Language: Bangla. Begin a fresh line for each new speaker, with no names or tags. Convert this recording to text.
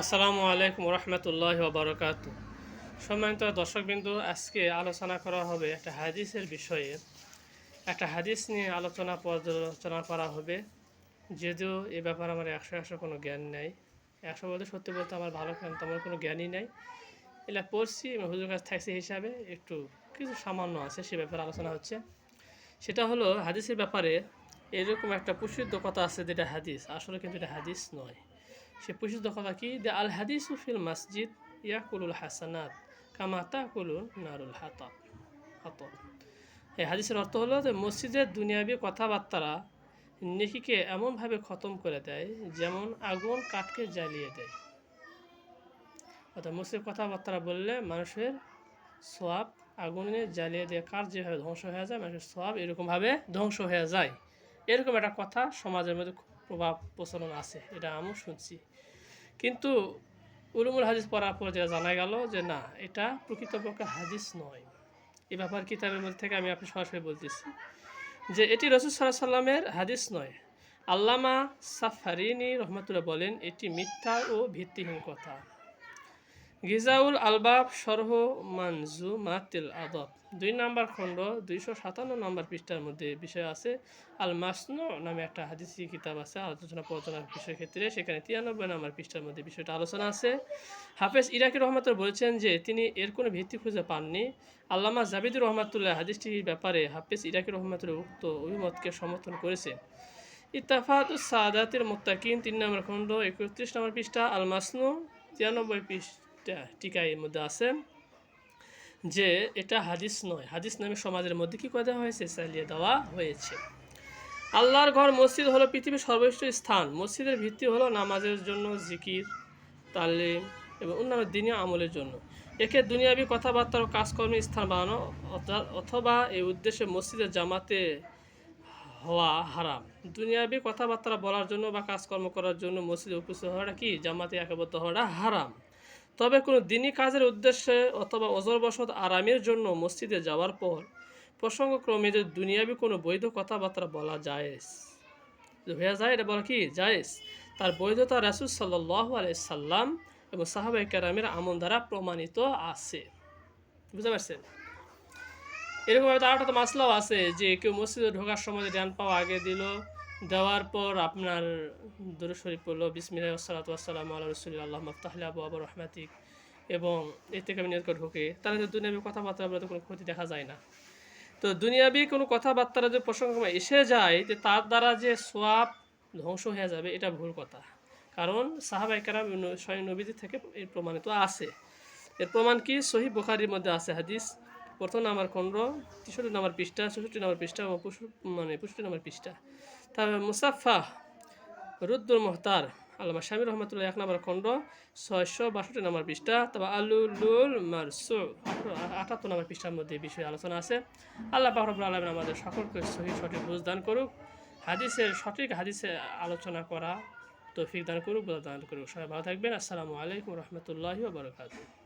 আসসালামু আলাইকুম রহমতুল্লাহ বারকাত সম্মানিত দর্শকবিন্দু, আজকে আলোচনা করা হবে একটা হাদিসের বিষয়ে। একটা হাদিস নিয়ে আলোচনা পর্যালোচনা করা হবে। যদিও এ ব্যাপারে আমার একশো একশো কোনো জ্ঞান নেই। একশো বলতে সত্যি বলতে আমার ভালো জ্ঞান তেমন কোনো জ্ঞানই নেই। এটা পড়ছি হুজুর কাছে থাকছে হিসাবে একটু কিছু সামান্য আছে, সে ব্যাপারে আলোচনা হচ্ছে। সেটা হলো, হাদিসের ব্যাপারে এরকম একটা প্রসিদ্ধ কথা আছে যেটা হাদিস। আসলে কিন্তু এটা হাদিস নয়। সে প্রসিদ্ধ কথা কি? যে আল হাদিস ফিল মসজিদ ইয়াকুলুল হাসানাত কামাতা তাকুলুল নারুল হাতাব হাতব এই হাদিসের অর্থ হলো যে মসজিদের দুনিয়াবি কথাবার্তারা নেকিকে এমনভাবে খতম করে দেয় যেমন আগুন কাঠকে জ্বালিয়ে দেয়। অর্থাৎ মসজিদের কথাবার্তা বললে মানুষের সোয়াব আগুনে জ্বালিয়ে দিয়ে কার যেভাবে ধ্বংস হয়ে যায়, মানুষের সোয়াব এরকমভাবে ধ্বংস হয়ে যায়। এরকম একটা কথা সমাজের মধ্যে খুব প্রভাব প্রচলন আছে, এটা আমিও শুনছি। কিন্তু উলুমুল হাদিস পড়ার পর যেটা জানা গেল যে না, এটা প্রকৃতপক্ষে হাদিস নয়। এ ব্যাপার কিতাবের মধ্যে থেকে আমি আপনি সরাসরি বলতেছি যে এটি রসুল সাল্লাহ সাল্লামের হাদিস নয়। আল্লামা সাফারিনী রহমাতুল্লাহ বলেন, এটি মিথ্যা ও ভিত্তিহীন কথা। গিজাউল আলবাব সরহ মানজু মাতিল আদব। দুই নম্বর খণ্ড, দুইশো সাতান্ন নম্বর পৃষ্ঠার মধ্যে বিষয় আছে। আল মাসনু নামে একটা হাদিসি কিতাব আছে, আলোচনা পর্যালোচনার বিষয় ক্ষেত্রে সেখানে তিরানব্বই নম্বর পৃষ্ঠার মধ্যে বিষয়টা আলোচনা আছে। হাফেজ ইরাকি রহমতুল বলেছেন যে, তিনি এর কোনো ভিত্তি খুঁজে পাননি। আল্লামা জাবিদুর রহমাতুল্লাহ হাদিসটির ব্যাপারে হাফেজ ইরাকি রহমতুল্লাহ উক্ত অভিমতকে সমর্থন করেছে ইত্তাফাত সাদাতের মোত্তাকিন, তিন নম্বর খণ্ড, একত্রিশ নম্বর পৃষ্ঠা আল মাসনু তিরানব্বই পৃষ্ঠা টিকা এর মধ্যে আছে যে এটা হাদিস নয়। হাদিস নামে সমাজের মধ্যে কী করে দেওয়া হয়েছে? চালিয়ে দেওয়া হয়েছে। আল্লাহর ঘর মসজিদ হলো পৃথিবীর সর্বোচ্চ স্থান। মসজিদের ভিত্তি হলো নামাজের জন্য জিকির, তালিম এবং অন্যান্য দিনীয় আমলের জন্য। একে দুনিয়াবি কথাবার্তা ও কাজকর্মের স্থান বানানো অথবা এই উদ্দেশ্যে মসজিদের জামাতে হওয়া হারাম। দুনিয়াবি কথাবার্তা বলার জন্য বা কাজকর্ম করার জন্য মসজিদে উপস্থিত হওয়াটা কি? জামাতে একাবদ্ধ হওয়াটা হারাম। তবে কোনো দিনই কাজের উদ্দেশ্যে অথবা অজরবশত আরামের জন্য মসজিদে যাওয়ার পর প্রসঙ্গক্রমে যে দুনিয়াবি কোনো বৈধ কথাবার্তা বলা জায়েজ হয়ে যায়, এটা বলা কি? জায়েজ। তার বৈধতা রাসুল সাল্লাহ সাল্লাম এবং সাহাবাই কেরামের আমল দ্বারা প্রমাণিত আছে। বুঝতে পারছেন? এরকম তার একটা তো মাসলাও আছে যে কেউ মসজিদে ঢোকার সময় জ্ঞান পাওয়া আগে দিল দেওয়ার পর আপনার দুরু শরীফ পড়ল, বিসমিল্লাহ সালাত আসসালাম আল্লাহ রসুল্লাহ আল্লাহ মফতাহলে আবু রহমাতিক এবং থেকে আমি নিয়োগ ঢোকে, তাহলে তো দুনিয়াবি কথাবার্তা বলে তো কোনো ক্ষতি দেখা যায় না। তো দুনিয়াবি কোনো কথাবার্তা যে প্রসঙ্গ এসে যায়, যে তার দ্বারা যে সোয়াব ধ্বংস হয়ে যাবে, এটা ভুল কথা। কারণ সাহাবাইকারাম স্বয়ং নবীদের থেকে এর প্রমাণিত আছে। এর প্রমাণ কি? সহি বুখারির মধ্যে আছে হাদিস, প্রথম নাম্বার খণ্ড তেষট্টি নাম্বার পৃষ্ঠা, চৌষট্টি নাম্বার পৃষ্ঠা এবং মানে পঁয়ষট্টি নাম্বার পৃষ্ঠা। তারপর মুসাফা রুদ্দুল মোহতার আল্লামা স্বামী রহমতুল্লাহ এক নম্বর খণ্ড, ছয়শো বাষট্টি নম্বর পৃষ্ঠা, তারপর আলুলুল মারসু আটাত্তর নম্বর পৃষ্ঠার মধ্যে বিষয়ে আলোচনা আছে। আল্লাহ পাহরবুল আলমিন আমাদের সকলকে সহি সঠিক বুঝ দান করুক, হাদিসের সঠিক হাদিসে আলোচনা করা তৌফিক দান করুক দান করুক। সবাই ভালো থাকবেন। আসসালামু আলাইকুম রহমতুল্লাহি বারকাতুহ।